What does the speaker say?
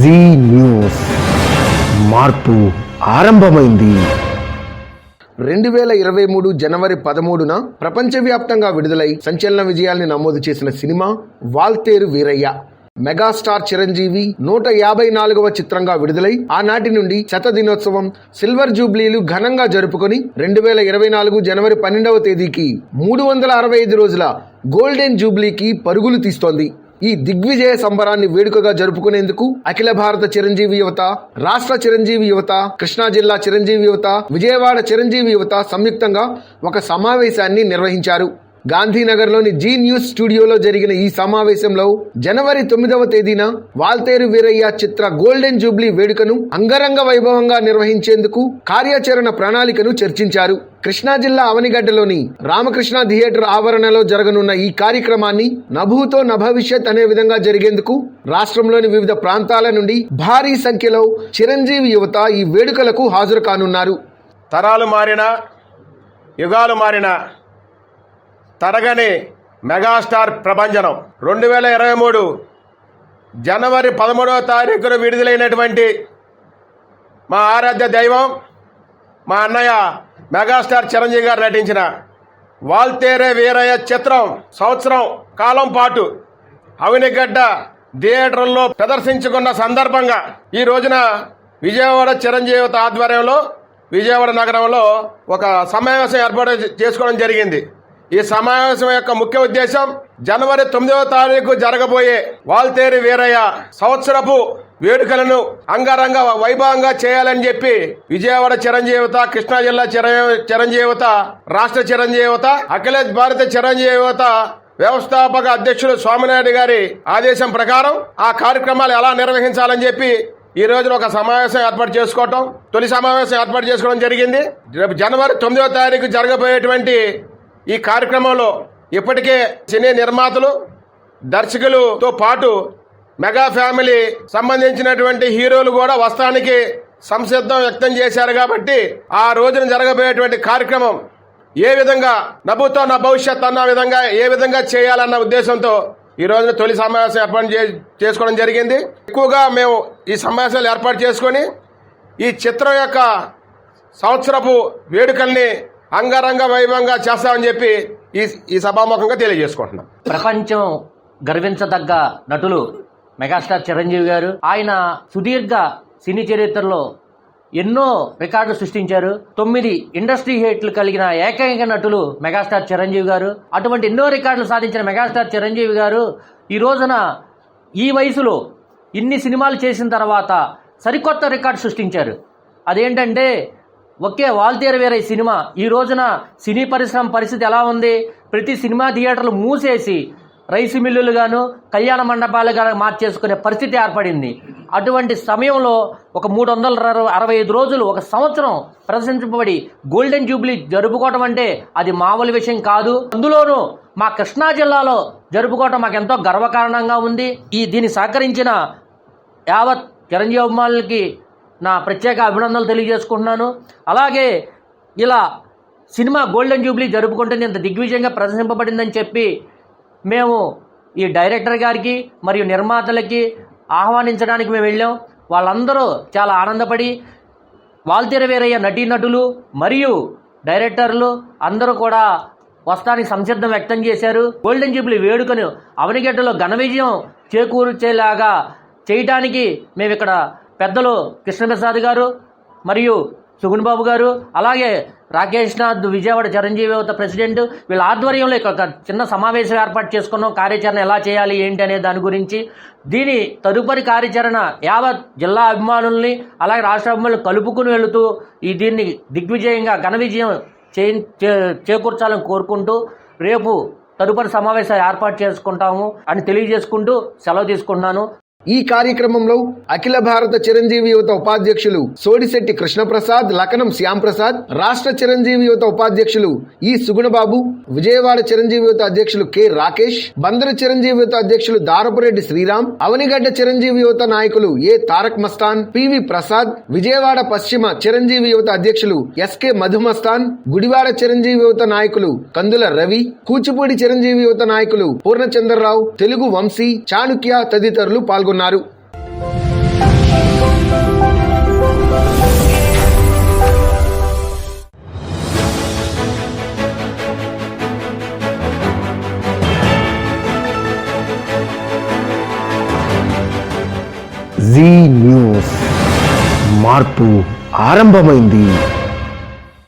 G news మార్పు ఆరంభమైంది. రెండు వేల ఇరవై మూడు జనవరి పదమూడున ప్రపంచవ్యాప్తంగా విడుదలై సంచలన విజయాల్ని నమోదు చేసిన సినిమా వాల్తేరు వీరయ్య. మెగాస్టార్ చిరంజీవి నూట యాభై నాలుగవ చిత్రంగా విడుదలై ఆనాటి నుండి శత దినోత్సవం సిల్వర్ జూబ్లీలు ఘనంగా జరుపుకొని రెండు వేల ఇరవై నాలుగు జనవరి పన్నెండవ తేదీకి మూడు వందల అరవై ఐదు రోజుల గోల్డెన్ జూబ్లీకి పరుగులు తీస్తోంది. ఈ దిగ్విజయ సంబరాన్ని వేడుకగా జరుపుకునేందుకు అఖిల భారత చిరంజీవి యువత రాష్ట్ర చిరంజీవి యువత కృష్ణా జిల్లా చిరంజీవి యువత విజయవాడ చిరంజీవి యువత సంయుక్తంగా ఒక సమావేశాన్ని నిర్వహించారు. గాంధీనగర్లోని జీ న్యూస్ స్టూడియోలో జరిగిన ఈ సమావేశంలో జనవరి తొమ్మిదవ తేదీన వాల్తేరు వీరయ్య చిత్ర గోల్డెన్ జూబ్లీ వేడుకను అంగరంగ వైభవంగా నిర్వహించేందుకు కార్యాచరణ ప్రణాళికను చర్చించారు. కృష్ణా జిల్లా అవనిగడ్డలోని రామకృష్ణ థియేటర్ ఆవరణలో జరగనున్న ఈ కార్యక్రమాన్ని నభూతో నభవిష్యత్ అనే విధంగా జరిగేందుకు రాష్ట్రంలోని వివిధ ప్రాంతాల నుండి భారీ సంఖ్యలో చిరంజీవి యువత ఈ వేడుకలకు హాజరు కానున్నారు. తరాలు మారిన యుగాలు మారిన తరగని మెగాస్టార్ ప్రభంజనం. రెండు వేల ఇరవై మూడు జనవరి పదమూడవ తారీఖున విడుదలైనటువంటి మా ఆరాధ్య దైవం మా అన్నయ్య మెగాస్టార్ చిరంజీవి గారు నటించిన వాల్తేరే వీరయ్య చిత్రం సంవత్సరం కాలం పాటు అవినిగడ్డ థియేటర్లో ప్రదర్శించుకున్న సందర్భంగా ఈ రోజున విజయవాడ చిరంజీవి ఆధ్వర్యంలో విజయవాడ నగరంలో ఒక సమావేశం ఏర్పాటు చేసుకోవడం జరిగింది. ఈ సమావేశం యొక్క ముఖ్య ఉద్దేశం జనవరి తొమ్మిదవ తారీఖు జరగబోయే వాల్తేరి వీరయ్య సంవత్సరపు వేడుకలను అంగరంగ వైభవంగా చేయాలని చెప్పి విజయవాడ చిరంజీవిత కృష్ణా జిల్లా చిరంజీవిత రాష్ట్ర చిరంజీవిత అఖిలేష్ భారత చిరంజీవిత వ్యవస్థాపక అధ్యక్షుడు స్వామినాయుడు గారి ఆదేశం ప్రకారం ఆ కార్యక్రమాలు ఎలా నిర్వహించాలని చెప్పి ఈ రోజున ఒక సమావేశం ఏర్పాటు చేసుకోవటం తొలి సమావేశం ఏర్పాటు చేసుకోవడం జరిగింది. రేపు జనవరి తొమ్మిదవ తారీఖు జరగబోయేటువంటి ఈ కార్యక్రమంలో ఇప్పటికే సినీ నిర్మాతలు దర్శకులతో పాటు మెగా ఫ్యామిలీ సంబంధించినటువంటి హీరోలు కూడా వస్తానికి సంసిద్ధం వ్యక్తం చేశారు కాబట్టి ఆ రోజున జరగబోయేటువంటి కార్యక్రమం ఏ విధంగా నవ్వుతో నా భవిష్యత్ అన్న విధంగా ఏ విధంగా చేయాలన్న ఉద్దేశంతో ఈ రోజున తొలి సమావేశం ఏర్పాటు చే- చేసుకోవడం జరిగింది. ఎక్కువగా మేము ఈ సమావేశాలు ఏర్పాటు చేసుకొని ఈ చిత్రం యొక్క సంవత్సరపు వేడుకల్ని అంగరంగ వైభవంగా చేస్తామని చెప్పి ఈ ఈ సభాముఖంగా తెలియజేసుకుంటున్నాం. ప్రపంచం గర్వించదగ్గ నటులు మెగాస్టార్ చిరంజీవి గారు. ఆయన సుదీర్ఘ సినీ చరిత్రలో ఎన్నో రికార్డులు సృష్టించారు. తొమ్మిది ఇండస్ట్రీ హిట్లు కలిగిన ఏకైక నటులు మెగాస్టార్ చిరంజీవి గారు. అటువంటి ఎన్నో రికార్డులు సాధించిన మెగాస్టార్ చిరంజీవి గారు ఈ రోజున ఈ వయసులో ఇన్ని సినిమాలు చేసిన తర్వాత సరికొత్త రికార్డు సృష్టించారు. అదేంటంటే ఒకే వాల్తేర వేరే సినిమా. ఈ రోజున సినీ పరిశ్రమ పరిస్థితి ఎలా ఉంది? ప్రతి సినిమా థియేటర్లు మూసేసి రైసు మిల్లులుగాను కళ్యాణ మండపాలుగా మార్చేసుకునే పరిస్థితి ఏర్పడింది. అటువంటి సమయంలో ఒక మూడు వందల అరవై ఐదు రోజులు ఒక సంవత్సరం ప్రదర్శించబడి గోల్డెన్ జూబ్లీ జరుపుకోవటం అంటే అది మామూలు విషయం కాదు. అందులోనూ మా కృష్ణా జిల్లాలో జరుపుకోవటం మాకు ఎంతో గర్వకారణంగా ఉంది. ఈ దీన్ని సహకరించిన యావత్ చిరంజీవి అభిమానులకి నా ప్రత్యేక అభినందనలు తెలియజేసుకుంటున్నాను. అలాగే ఇలా సినిమా గోల్డెన్ జూబ్లీ జరుపుకుంటుంది ఇంత దిగ్విజయంగా ప్రదర్శింపబడిందని చెప్పి మేము ఈ డైరెక్టర్ గారికి మరియు నిర్మాతలకి ఆహ్వానించడానికి మేము వెళ్ళాం. వాళ్ళందరూ చాలా ఆనందపడి వాల్తీర వీరయ్య నటీనటులు మరియు డైరెక్టర్లు అందరూ కూడా వస్తానికి సంసిద్ధం వ్యక్తం చేశారు. గోల్డెన్ జూబ్లీ వేడుకను అవనిగడ్డలో ఘన విజయం చేకూర్చేలాగా చేయటానికి మేము ఇక్కడ పెద్దలు కృష్ణప్రసాద్ గారు మరియు సుగుణ్ బాబు గారు అలాగే రాకేష్ నాథ్ విజయవాడ చిరంజీవి యువత ప్రెసిడెంట్. వీళ్ళ ఆధ్వర్యంలో ఒక చిన్న సమావేశం ఏర్పాటు చేసుకున్నాం. కార్యాచరణ ఎలా చేయాలి ఏంటి అనే దాని గురించి. దీని తదుపరి కార్యాచరణ యావత్ జిల్లా అభిమానుల్ని అలాగే రాష్ట్ర అభిమానులు కలుపుకుని వెళుతూ ఈ దీన్ని దిగ్విజయంగా ఘన విజయం చే- చేకూర్చాలని కోరుకుంటూ రేపు తదుపరి సమావేశం ఏర్పాటు చేసుకుంటాము అని తెలియజేసుకుంటూ సెలవు తీసుకుంటున్నాను. ఈ కార్యక్రమంలో అఖిల భారత చిరంజీవి యువత ఉపాధ్యక్షులు సోడిశెట్టి కృష్ణప్రసాద్ లకనం శ్యాంప్రసాద్ రాష్ట్ర చిరంజీవి యువత ఉపాధ్యక్షులు ఈ సుగుణబాబు విజయవాడ చిరంజీవి యువత అధ్యక్షులు కె రాకేష్ బందరు చిరంజీవి యువత అధ్యక్షులు దారపురెడ్డి శ్రీరామ్ అవనిగడ్డ చిరంజీవి యువత నాయకులు ఏ తారక్ మస్తాన్ పివి ప్రసాద్ విజయవాడ పశ్చిమ చిరంజీవి యువత అధ్యక్షులు ఎస్కే మధుమస్తాన్ గుడివాడ చిరంజీవి యువత నాయకులు కందుల రవి కూచిపూడి చిరంజీవి యువత నాయకులు పూర్ణచంద్రరావు తెలుగు వంశీ చాణుక్య తదితరులు పాల్గొన్నారు. పాల్గొన్నారు. జీ న్యూస్ మార్పు ఆరంభమైంది.